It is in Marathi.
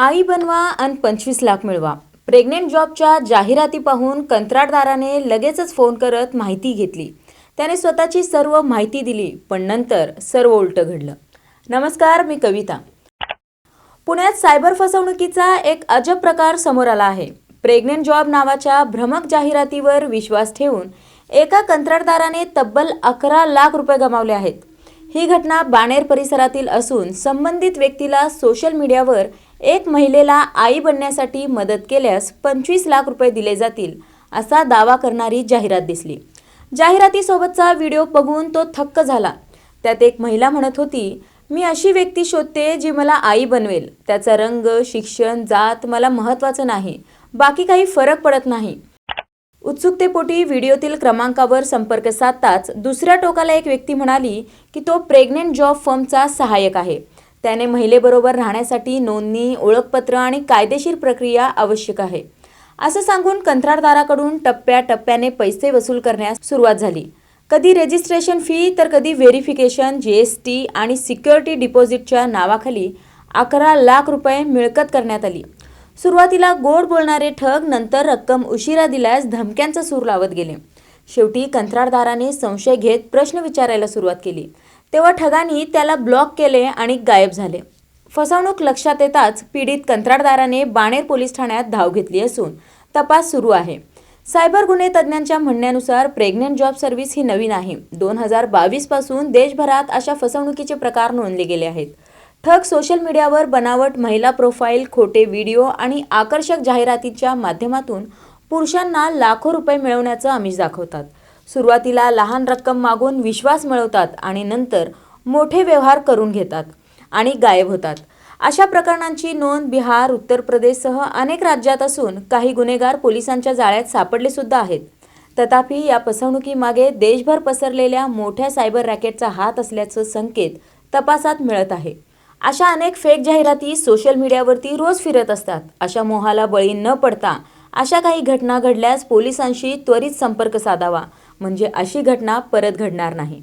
आई बनवा आणि पंचवीस लाख मिळवा. प्रेग्नेंट जॉबच्या जाहिराती पाहून कंत्राटदाराने लगेचच फोन करत माहिती घेतली. त्याने स्वतःची सर्व माहिती दिली पण नंतर सर्व उलटं घडलं. नमस्कार मी कविता. पुण्यात सायबर फसवणुकीचा एक अजब प्रकार समोर आला आहे. प्रेग्नेंट जॉब नावाच्या भ्रमक जाहिरातीवर विश्वास ठेवून एका कंत्राटदाराने तब्बल अकरा लाख रुपये गमावले आहेत. ही घटना बाणेर परिसरातील असून संबंधित व्यक्तीला सोशल मीडियावर एक महिलेला आई बनण्यासाठी मदत केल्यास पंचवीस लाख रुपये दिले जातील असा दावा करणारी जाहिरात दिसली. जाहिरातीसोबतचा व्हिडिओ बघून तो थक्क झाला. त्यात एक महिला म्हणत होती मी अशी व्यक्ती शोधते जी मला आई बनवेल. त्याचा रंग शिक्षण जात मला महत्त्वाचं नाही. बाकी काही फरक पडत नाही. उत्सुकतेपोटी व्हिडिओतील क्रमांकावर संपर्क साधताच दुसऱ्या टोकाला एक व्यक्ती म्हणाली की तो प्रेग्नेंट जॉब फर्मचा सहाय्यक आहे. त्याने महिलेबरोबर राहण्यासाठी नोंदणी ओळखपत्र आणि कायदेशीर प्रक्रिया आवश्यक आहे. असं सांगून कंत्राटदाराकडून टप्प्याटप्प्याने पैसे वसूल करण्यास सुरुवात झाली. कधी रेजिस्ट्रेशन फी तर कधी व्हेरिफिकेशन जी एस टी आणि सिक्युरिटी डिपॉझिटच्या नावाखाली अकरा लाख रुपये मिळकत करण्यात आली. सुरुवातीला गोड बोलणारे ठग नंतर रक्कम उशिरा दिल्यास धमक्यांचा सूर लावत गेले. शेवटी कंत्राटदाराने संशय घेत प्रश्न विचारायला सुरुवात केली. तेव्हा ठगांनी त्याला ब्लॉक केले आणि गायब झाले. फसवणूक लक्षात येताच पीडित कंत्राटदाराने बाणेर पोलीस ठाण्यात धाव घेतली असून तपास सुरू आहे. सायबर गुन्हे तज्ज्ञांच्या म्हणण्यानुसार प्रेग्नेंट जॉब सर्व्हिस ही नवीन आहे. दोन हजार बावीसपासून देशभरात अशा फसवणुकीचे प्रकार नोंदले गेले आहेत. ठग सोशल मीडियावर बनावट महिला प्रोफाईल खोटे व्हिडिओ आणि आकर्षक जाहिरातीच्या माध्यमातून पुरुषांना लाखो रुपये मिळवण्याचं आमिष दाखवतात. सुरुवातीला लहान रक्कम मागून विश्वास मिळवतात आणि नंतर मोठे व्यवहार करून घेतात आणि गायब होतात. अशा प्रकरणांची नोंद बिहार उत्तर प्रदेशसह अनेक राज्यात असून काही गुन्हेगार पोलिसांच्या जाळ्यात सापडले सुद्धा आहेत. तथापि या फसवणुकीमागे देशभर पसरलेल्या मोठ्या सायबर रॅकेटचा हात असल्याचं संकेत तपासात मिळत आहे. अशा अनेक फेक जाहिराती सोशल मीडियावरती रोज फिरत असतात. अशा मोहाला बळी न पडता अशा काही घटना घडल्यास पोलिसांशी त्वरित संपर्क साधावा. म्हणजे अशी घटना परत घडणार नाही.